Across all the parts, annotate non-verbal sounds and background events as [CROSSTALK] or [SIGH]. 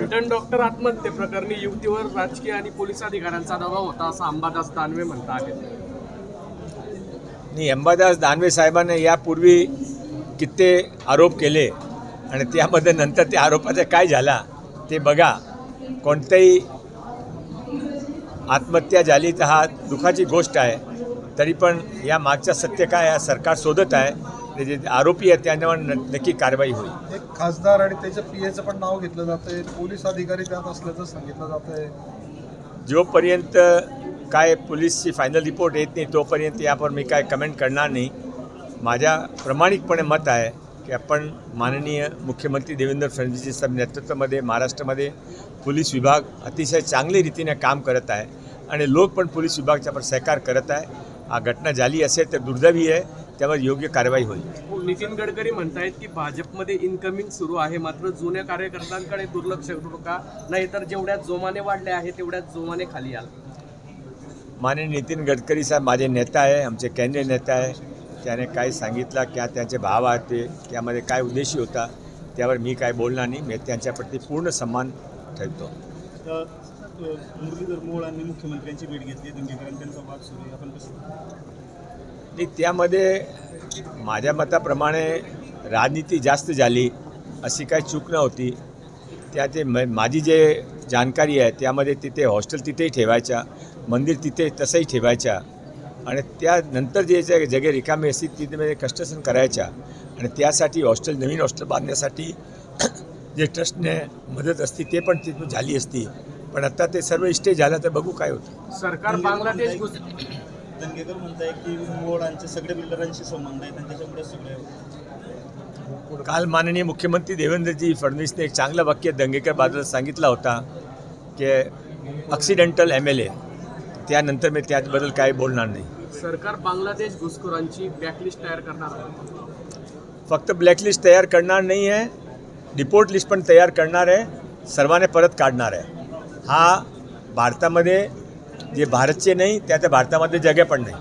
Doctor आत्महत्येप्रकरणी युवतीवर राजकीय आणि पोलीस अधिकाऱ्यांचा दबाव होता असं अंबादास दानवे म्हणता आहेत आणि अंबादास दानवे साहेबांनी यापूर्वी किती आरोप केले आणि त्यामध्ये नंतर त्या आरोपाचा काय झाला ते बघा. कोणत्याही आत्महत्या झाली तर हा दुःखाची गोष्ट आहे. तरी पण या मागचं सत्य काय आहे? सरकार शोधत आहे. जे आरोपी आहेत त्यांच्यावर नक्की कारवाई होईल. एक खासदार आणि त्याच्या पी एचं पण नाव घेतलं जातंय. पोलीस अधिकारी त्यात असल्याचं सांगितलं जातंय. जोपर्यंत काय पोलीसची फायनल रिपोर्ट येत नाही तोपर्यंत यावर मी काय कमेंट करणार नाही. माझ्या प्रामाणिकपणे मत आहे की आपण माननीय मुख्यमंत्री देवेंद्र फडणवीस नेतृत्वामध्ये महाराष्ट्रामध्ये पोलीस विभाग अतिशय चांगली रीतीने काम करत आहे आणि लोक पण पोलीस विभागाच्या पण सहकार करत आहे. हा घटना झाली असेल तर दुर्दैवी आहे. त्यावर योग्य कारवाई होईल. नितीन गडकरी म्हणतायत की भाजपमध्ये इन्कमिंग सुरू आहे मात्र जुन्या कार्यकर्त्यांकडे दुर्लक्ष करू का नाहीतर जेवढ्या जोमाने वाढले आहे तेवढ्याच जोमाने खाली आल माननीय नितीन गडकरी साहेब माझे नेता आहे आमचे केंद्रीय नेता आहे. त्याने काय सांगितलं क्या त्यांचे भाव आहेत ते त्यामध्ये काय उद्देशी होता त्यावर मी काय बोलणार नाही. मी त्यांच्याप्रती पूर्ण सन्मान ठेवतो. मुरलीधर मोहोळ यांनी मुख्यमंत्र्यांची भेट घेतली त्यांचा वाद सुरू आपण कसं आणि त्यामध्ये माझ्या मताप्रमाणे राजनीती जास्त झाली अशी काही चूक नव्हती. त्या ते म माझी जे जानकारी आहे त्यामध्ये तिथे हॉस्टेल तिथेही ठेवायच्या मंदिर तिथे तसंही ठेवायच्या आणि त्यानंतर जे जे जगे रिकामी असतील तिथे म्हणजे कष्टसन करायच्या आणि त्यासाठी हॉस्टेल नवीन हॉस्टेल बांधण्यासाठी [CLEARS THROAT] जे ट्रस्टने मदत असती ते पण तिथून झाली असती. पण आता ते सर्व इष्टे झालं तर बघू काय होतं. सरकार बांगलादेश दंगेकर म्हणताय की मोहोळांचे सगळे बिल्डरांशी संबंध आहेत आणि त्याच्यामुळे सगळे काल माननीय मुख्यमंत्री देवेंद्रजी फडणवीसने एक चांगलं वाक्य दंगेकर सांगितलं होता की ॲक्सिडेंटल एम एल ए त्यानंतर मी त्याबद्दल काही बोलणार नाही. सरकार बांगलादेश घुसखोरांची बॅकलिस्ट तयार करणार आहे. फक्त ब्लॅकलिस्ट तयार करणार नाही आहे डिपोर्ट लिस्ट पण तयार करणार आहे सर्वांना परत काढणार आहे. हा भारतामध्ये जे भारतचे नाही त्या त्या भारतामध्ये जगे पण नाही.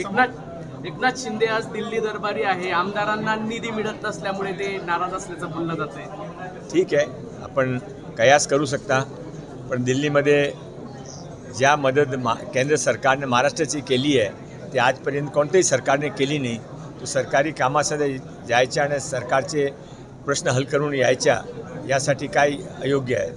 एकनाथ एकनाथ शिंदे आज दिल्ली दरबारी आहे. आमदारांना निधी मिळत नसल्यामुळे ते नाराज असल्याचं बोललं जात आहे ठीक आहे आपण कयास करू शकता पण दिल्लीमध्ये ज्या मदत मा केंद्र सरकारने महाराष्ट्राची केली आहे ते आजपर्यंत कोणत्याही सरकारने केली नाही. तो सरकारी कामासाठी जायच्या आणि सरकारचे प्रश्न हल करून यायच्या यासाठी काय अयोग्य आहे.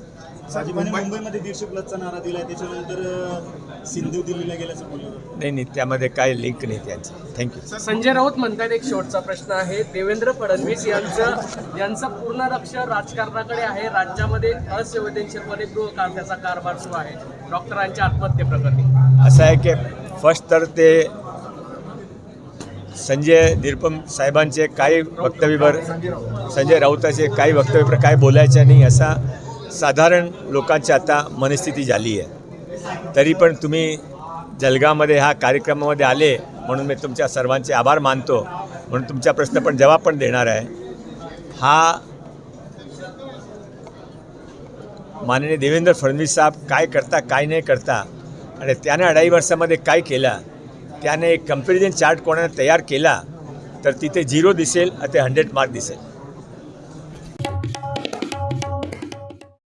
मुंबईमध्ये दीडशे प्लसचा नारा दिलाय त्याच्यानंतर सिंधू दिल्लीला गेल्याचं बोललं. नाही नाही त्यामध्ये काय लिंक नाही त्यांची. थँक्यू संजय राऊत म्हणतात एक शेवटचा प्रश्न आहे. देवेंद्र फडणवीस यांचं यांचं पूर्ण लक्ष राजकारणाकडे आहे. राज्यामध्ये असंवेदनशीलपणे गृह काढण्याचा कारभार सुरू आहे. डॉक्टरांच्या आत्महत्येप्रकरणी असं आहे की फर्स्ट तर ते संजय निरुपम साहेबांचे काही वक्तव्यावर संजय राऊताचे काही वक्तव्यावर काय बोलायचं नाही असा साधारण लोकांची आता मनस्थिती झाली आहे. तरी पण तुम्ही जलगावमध्ये ह्या कार्यक्रमामध्ये आले म्हणून मी तुमच्या सर्वांचे आभार मानतो म्हणून तुमचा प्रश्न पण जवाब पण देणार आहे. हा माननीय देवेंद्र फडणवीस साहेब काय करता काय नाही करता आणि त्याने अढाई वर्षामध्ये काय केला त्याने एक कंपॅरिझन चार्ट कोणाने तयार केला तर तिथे झिरो दिसेल आणि ते हंड्रेड मार्क दिसेल.